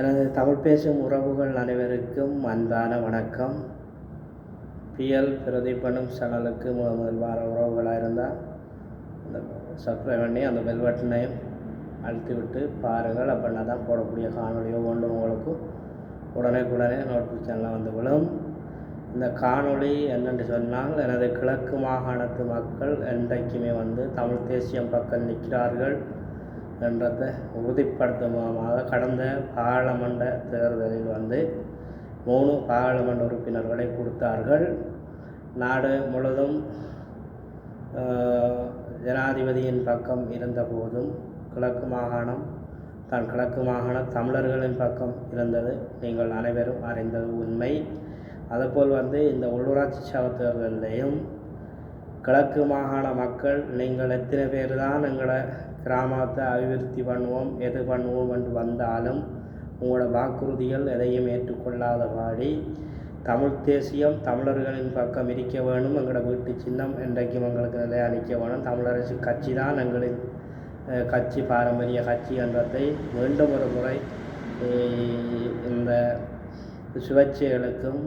எனது தமிழ் பேசும் உறவுகள் அனைவருக்கும் அன்பான வணக்கம். பிஎல் பிரதீபனும் சேனலுக்கு முதல் வார உறவுகளாக இருந்தால் அந்த சப்ஸ்கிரைப் பண்ணி அந்த பெல் பட்டனையும் அழுத்தி விட்டு பாருங்கள். அப்படின்னா தான் போடக்கூடிய காணொலியோ ஒன்று உங்களுக்கு உடனே நோட்டிஃபிகேஷன்லாம் வந்து விழும். இந்த காணொளி என்னென்று சொன்னால் எனது கிழக்கு மாகாணத்து மக்கள் என்றைக்குமே வந்து தமிழ் தேசியம் பக்கம் நிற்கிறார்கள். என்றதை உறுதிப்படுத்தும் கடந்த பாராளுமன்ற தேர்தலில் வந்து மூணு பாராளுமன்ற உறுப்பினர்களை கொடுத்தார்கள். நாடு முழுதும் ஜனாதிபதியின் பக்கம் இருந்தபோதும் கிழக்கு மாகாணம் தான் கிழக்கு மாகாண தமிழர்களின் பக்கம் இருந்தது. நீங்கள் அனைவரும் அறிந்தது உண்மை. அதுபோல் வந்து இந்த உள்ளூராட்சி சபை தேர்தலிலையும் கிழக்கு மாகாண மக்கள் நீங்கள் எத்தனை பேர் தான் எங்களை கிராமத்தை அபிவிருத்தி பண்ணுவோம் எது பண்ணுவோம் என்று வந்தாலும் உங்களோட வாக்குறுதிகள் எதையும் ஏற்றுக்கொள்ளாதபாடி தமிழ் தேசியம் தமிழர்களின் பக்கம் இருக்க வேணும் எங்களோட வீட்டு சின்னம் என்றைக்கும் எங்களுக்கு நிலையளிக்க வேணும் தமிழரசு கட்சி தான் எங்களின் கட்சி பாரம்பரிய கட்சி என்றதை மீண்டும் ஒரு முறை இந்த சுழற்சிகளுக்கும்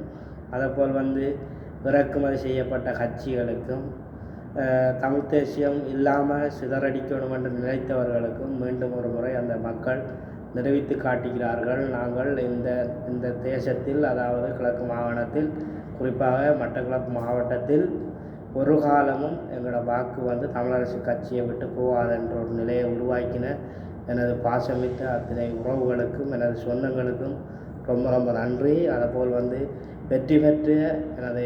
அதேபோல் வந்து இறக்குமதி செய்யப்பட்ட கட்சிகளுக்கும் தமிழ் தேசியம் இல்லாமல் சிதறடிக்கணும் என்று நினைத்தவர்களுக்கும் மீண்டும் ஒரு முறை அந்த மக்கள் நிரூபித்து காட்டுகிறார்கள். நாங்கள் இந்த இந்த தேசத்தில் அதாவது கிழக்கு மாகாணத்தில் குறிப்பாக மட்டக்களப்பு மாவட்டத்தில் ஒரு காலமும் எங்களோட வாக்கு வந்து தமிழரசு கட்சியை விட்டு போகாது என்ற ஒரு நிலையை உருவாக்கின எனது பாசமித்த அத்தனை உறவுகளுக்கும் எனது சொந்தங்களுக்கும் ரொம்ப ரொம்ப நன்றி. அதேபோல் வந்து வெற்றி பெற்ற எனது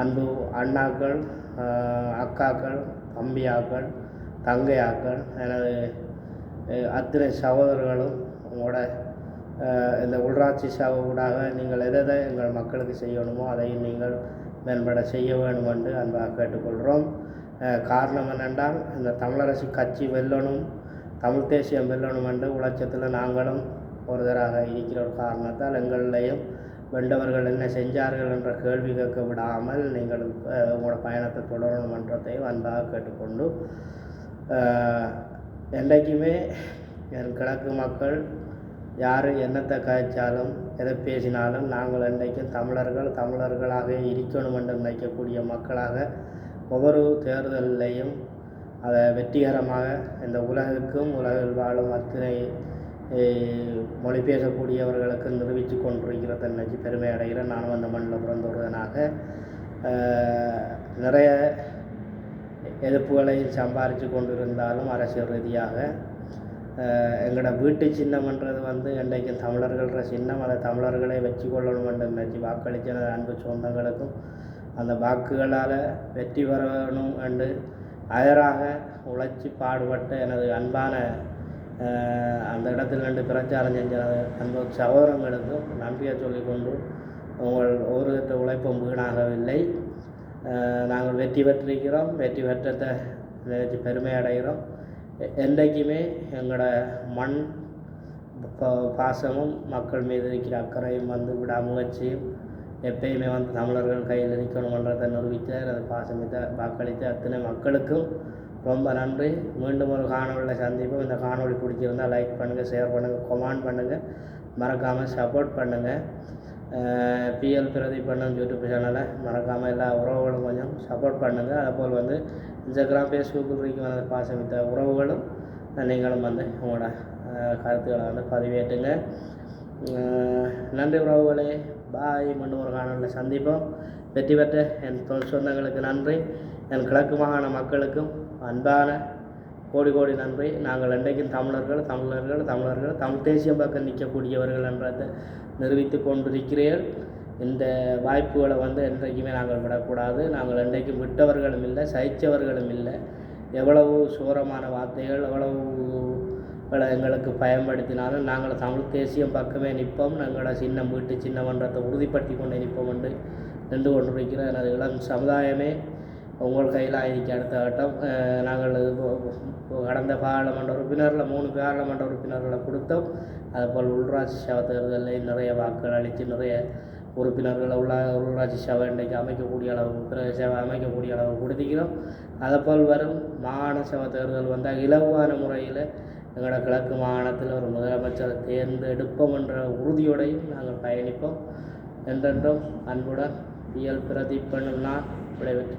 அன்பு அண்ணாக்கள் அக்காக்கள் தம்பியாக்கள் தங்கையாக்கள் எனது அத்தனை சகோதரர்களும் உங்களோட இந்த உள்ளாட்சி சபை ஊடாக நீங்கள் எதை எதை எங்கள் மக்களுக்கு செய்யணுமோ அதை நீங்கள் மேம்பட செய்ய வேண்டும் என்று அன்பாக கேட்டுக்கொள்கிறோம். காரணம் என்னென்றால் இந்த தமிழரசு கட்சி வெல்லணும் தமிழ் தேசியம் வெல்லணும் என்று உலட்சத்தில் நாங்களும் ஒருதராக இருக்கிற ஒரு காரணத்தால் எங்களிடையும் வெண்டவர்கள் என்ன செஞ்சார்கள் என்ற கேள்வி கேட்க விடாமல் நீங்கள் உங்களோட பயணத்தை தொடரணும் என்றதையும் அன்பாக கேட்டுக்கொண்டு என்றைக்குமே என் கிழக்கு மக்கள் யார் என்னத்தை காய்ச்சாலும் எதை பேசினாலும் நாங்கள் என்றைக்கும் தமிழர்கள் தமிழர்களாக இருக்கணும் என்று நினைக்கக்கூடிய மக்களாக ஒவ்வொரு தேர்தலையும் அதை வெற்றிகரமாக இந்த உலகுக்கும் உலகில் வாழும் அத்தனை மொழி பேசக்கூடியவர்களுக்கு நிரூபித்து கொண்டிருக்கிறத நினைச்சு பெருமை அடைகிறேன் நானும் அந்த மண்ணில் பிறந்தொருவனாக அஹ், நிறைய எதிர்ப்புகளை சம்பாரித்து கொண்டிருந்தாலும் அரசியல் ரீதியாக எங்களோட வீட்டு சின்னம்ன்றது வந்து இன்றைக்கு தமிழர்கள்ற சின்னம் அதை தமிழர்களை வெற்றி கொள்ளணும்ன்ற என்று வாக்களித்த எனது அன்பு சொந்தங்களுக்கும் அந்த வாக்குகளால் வெற்றி பெறணும் என்று அயராக உழைச்சி பாடுபட்ட எனது அன்பான அந்த இடத்தில் நின்று பிரச்சாரம் செஞ்ச எனது அன்பு நம்பிக்கை நன்றியை சொல்லிக்கொண்டு உங்கள் ஒருவித உழைப்பும் வீணாகவில்லை. நாங்கள் வெற்றி பெற்றிருக்கிறோம். வெற்றி பெற்றதை நினைச்சு பெருமை அடைகிறோம். என்றைக்குமே எங்களோட மண் பாசமும் மக்கள் மீது இருக்கிற அக்கறையும் வந்து விடாமுயற்சியும் எப்பயுமே வந்து தமிழர்கள் கையில் இருக்கணுமன்றதை நிரூபித்த எனது பாசமித்த வாக்களித்த அத்தனை மக்களுக்கும் ரொம்ப நன்றி. மீண்டும் ஒரு காணொலியில் சந்திப்போம். இந்த காணொலி பிடிச்சிருந்தால் லைக் பண்ணுங்கள் ஷேர் பண்ணுங்கள் கொமெண்ட் பண்ணுங்கள் மறக்காமல் சப்போர்ட் பண்ணுங்கள் பிஎல் பிரதீபண்ணன் யூடியூப் சேனலை மறக்காமல் எல்லா உறவுகளும் கொஞ்சம் சப்போர்ட் பண்ணுங்கள் அதேபோல் வந்து இன்ஸ்டாகிராம் ஃபேஸ்புக்கில் இருக்கும் வந்து பாசமித்த உறவுகளும் நீங்களும் வந்து உங்களோட கருத்துக்களை வந்து பதிவேற்றுங்க. நன்றி உறவுகளே. பாய் மீண்டும் ஒரு காணொலியில் சந்திப்போம். வெற்றி பெற்ற என் தொ- சொந்தங்களுக்கு நன்றி. என் கிழக்கு மாகாண மக்களுக்கும் அன்பான கோடி கோடி நன்றி நாங்கள் என்றைக்கும் தமிழர்கள் தமிழர்கள் தமிழர்கள் தமிழ் தேசியம் பக்கம் நிற்கக்கூடியவர்கள் என்றதை நிரூபித்து கொண்டிருக்கிறீர்கள். இந்த வாய்ப்புகளை வந்து என்றைக்குமே நாங்கள் விடக்கூடாது. நாங்கள் என்றைக்கும் விட்டவர்களும் இல்லை சகித்தவர்களும் இல்லை. எவ்வளவு சோரமான வார்த்தைகள் எவ்வளவு எங்களுக்கு பயன்படுத்தினாலும் நாங்கள் தமிழ் தேசியம் பக்கமே நிற்போம். எங்களோட சின்னம் வீட்டு சின்னமன்றத்தை உறுதிப்படுத்தி கொண்டு நிற்போம் என்று நின்று கொண்டிருக்கிற எனது இளம் சமுதாயமே. உங்கள் கையில் ஆயிருக்கு அடுத்த கட்டம் நாங்கள் கடந்த பாராளுமன்ற உறுப்பினரில் மூணு பாராளுமன்ற உறுப்பினர்களை கொடுத்தோம் அதுபோல் உள்ளாட்சி சபை தேர்தலில் நிறைய வாக்குகள் அளித்து நிறைய உறுப்பினர்களை உள்ள உள்ளாட்சி சபை இன்றைக்கு அமைக்கக்கூடிய அளவு பிரதேச சபை அமைக்கக்கூடிய அளவு கொடுத்திக்கிறோம் அதைப்போல் வரும் மாகாண சபை தேர்தல் வந்தால் இலகுவான முறையில் எங்களோட கிழக்கு மாகாணத்தில் ஒரு முதலமைச்சரை தேர்ந்தெடுப்போம் என்ற உறுதியோடையும் நாங்கள் பயணிப்போம் என்றென்றும் அன்புடன் இயல் பிரதீப் பண்ணும் நான் விடைபெற்று